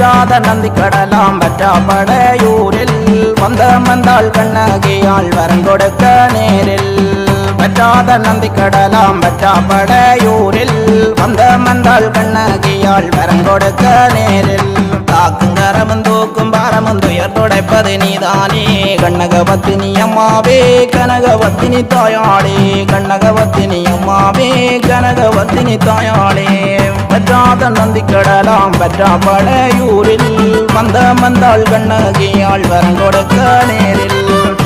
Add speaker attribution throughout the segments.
Speaker 1: பற்றாத நந்தி கடலாம் பற்றாப்படையூரில் வந்த வந்தாள் கண்ணகியாள் வரம் கொடுக்க நேரில். பற்றாத நந்தி கடலாம் பற்றாப்படையூரில் படைப்பது நீதானே. கண்ணகவத்தினி அம்மாவே கனகவத்தினி தாயாளே. கண்ணகவத்தினி அம்மாவே கனகவத்தினி தாயாளே. பெற்றாத நந்தி கடலாம் பற்றா படையூரில் வந்த மந்தாள் கண்ணகியாள் வரங்கொடுக்க நேரில்.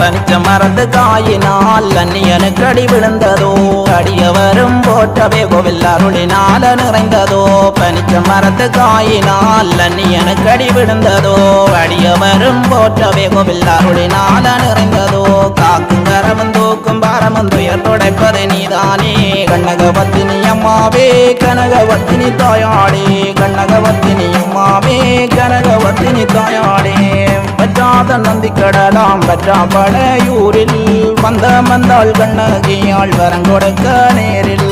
Speaker 1: பனிச்ச மறந்து காயினால் அந்நியனுக்கு அடி விழுந்ததோ? அடியவரும் போற்றவே கோவில் அருளினால நிறைந்ததோ? பனிச்ச மரத்து காயினால் அந்நியனுக்கு அடி விழுந்ததோ? அடியவரும் போற்றவே கோவில் அருளினால நிறைந்ததோ? காக்கும் கரமும் தூக்கும் பாரமும் துயர் துடைப்பது நீதானே? கண்ணகபத்தினி அம்மாவே கனகவத்தினி தாயாடே. கண்ணகவத்தினி அம்மாவே கனகவத்தினி தாயாடே. வற்றாத நந்தி கடலாம் வற்றா படையூரில் வந்த வந்தாள் கண்ணகியால் வரங்கொடுக்க நேரில்.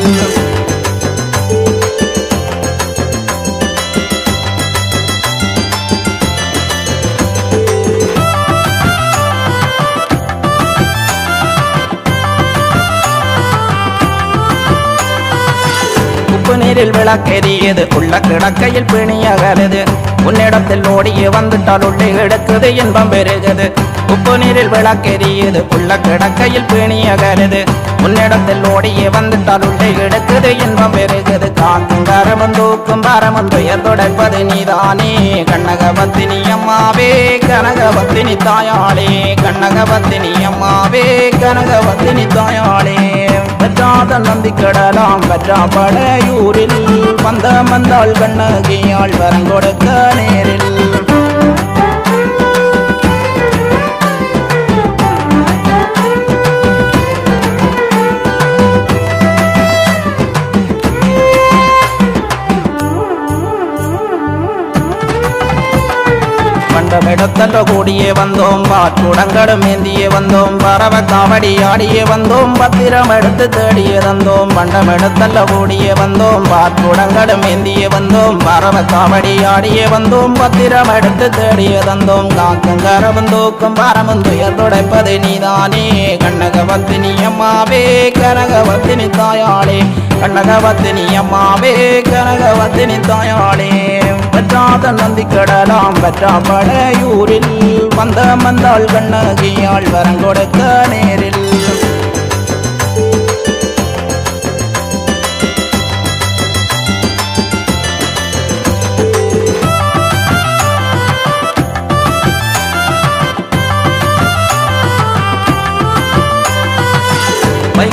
Speaker 1: உப்பு நீரில் விளக்கெரியது. உள்ள கிடக்கையில் பிணியகலது உன்னிடத்தில் ஓடியே வந்துட்டால் உள்ளே எடுக்குது இன்பம் பெருகுது. உப்பு நீரில் விளக்கெரியது. உள்ள கிடக்கையில் பிணியகலது உன்னிடத்தில் ஓடியே வந்துட்டால் உள்ளே எடுக்குது இன்பம் பெருகுது. காக்கும் கரமும் தூக்கும் பரமும் துயர் துடைப்பது நீதானே. கண்ணகபத்தினி அம்மாவே கனகபத்தினி தாயாளே. கண்ணகபத்தினி அம்மாவே கனகபத்தினி தாயாளே. பற்றாத நந்தி கடலாம் பற்றா படையூரில் வந்த வந்தாள் கண்ணகியாள் வரம் கொடுக்க நேரில் கூடியே வந்தோம். பாட்டுடங்களும் ஏந்தியே வந்தோம். பறவை காவடி ஆடியே வந்தோம். பத்திரம் எடுத்து தேடியே தந்தோம். மண்டமெடுத்தல்ல கூடியே வந்தோம். பாட்டுடங்களும் ஏந்தியே வந்தோம். பறவை காவடி ஆடியே வந்தோம். பத்திரம் எடுத்து தேடியே தந்தோம். காக்கும் கரவும் தூக்கும் பரமும் துயர் துடைப்பது நீதானே. கண்ணகவத்தினி அம்மாவே கனகவத்தினி தாயாளே. கண்ணகவத்தினி அம்மாவே கனகவத்தினி தாயாளே. பற்றாத நந்திக்கடலாம் பற்றா படையூரில் வந்த மந்தாள் கண்ணகியாள் வரம் நேரில்.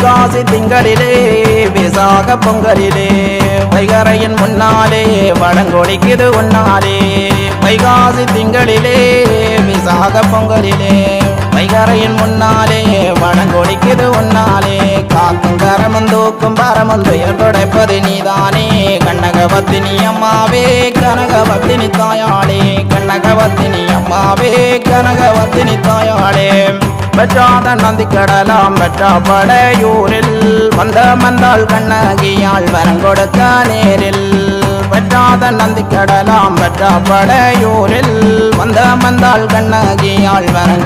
Speaker 1: வைகாசி திங்களிலே விசாக பொங்கலிலே. வைகரையின் முன்னாலே வடங்கொடிக்குது உன்னாலே. வைகாசி திங்களிலே விசாக பொங்கலிலே. வைகரையின் முன்னாலே வடங்கொடிக்குது உன்னாலே. காக்கும் கரமும் தூக்கும் பரமும் துயர் துடைப்பது நீதானே. கனகவத்தினி அம்மாவே கனகவத்தினி தாயாளே கனகவத்தினி அம்மாவே கனகவத்தினி தாயாளே. பெற்றாத நந்தி கடலாம் பெற்றா படையூரில் வந்த மந்தாள் கண்ணகியால் வரம் நேரில். பெற்றாத நந்தி கடலாம் பெற்றா படையூரில் வந்த மந்தாள் கண்ணகியால் வரம்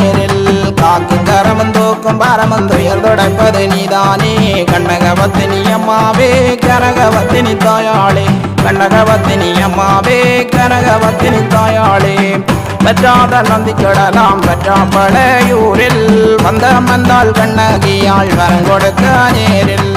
Speaker 1: நேரில். காக்கு கரமந்தோக்கும் தூக்கும் பரமும் துடைப்பது நீதானே. கண்ணகவத்தினி அம்மாவே கனகவத்தினி தாயாளே கண்ணகவத்தினி அம்மாவே கனகவத்தினி தாயாளே பெற்றாத நந்தி கடலாம் பெற்றா படையூரில் வந்த மந்தால் கண்ணகியாள் வரங்கொடுக்க நேரில்.